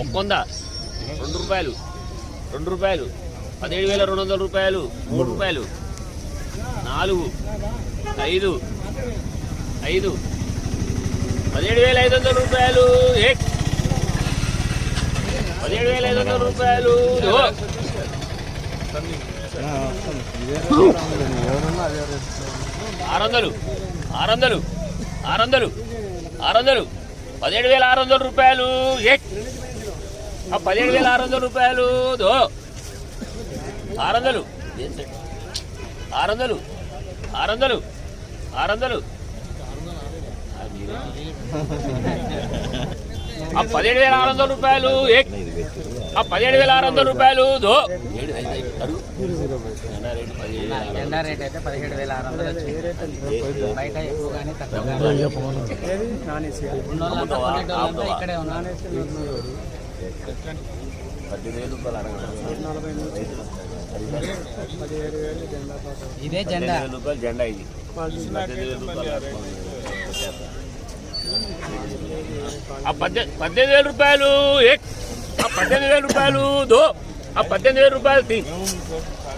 ఒక్కొంద రెండు రూపాయలు రెండు రూపాయలు పదిహేడు వేల రెండు వందల రూపాయలు మూడు రూపాయలు నాలుగు ఐదు ఐదు పదిహేడు వేల ఐదు వందల రూపాయలు పదిహేడు వేల ఐదు వందల రూపాయలు ఆరు వందలు ఆరు వందలు ఆరు వందలు ఆరు వందలు పదిహేడు వేల ఆరు వందల రూపాయలు ఏక్ ఆ పదిహేడు వేల ఆరు వందల రూపాయలు దో. ఆరు వందలు. ఆరు వందలు. ఆరు వందలు. ఆరు వందలు. ఆ పదిహేడు వేల ఆరు వందల రూపాయలు ఆ పదిహేడు వేల ఆరు వందల రూపాయలు దో. ఎండా రేటు పదిహేడు వేల ఆరు వందలు. ఎండా రేట్ అయితే పదిహేడు వేల ఆరు వందలు వచ్చింది. బయట ఎక్కువ కానీ తక్కువ. కానీ ఉన్నోళ్ళంతా కొనేటోళ్ళంతా ఇక్కడే ఉన్నారు ఇదే జెండా. రూపాయలు జెండా ఇది పద్దెనిమిది వేల రూపాయలు పద్దెనిమిది వేల రూపాయలు దో? ఆ పద్దెనిమిది వేల రూపాయలు తీ.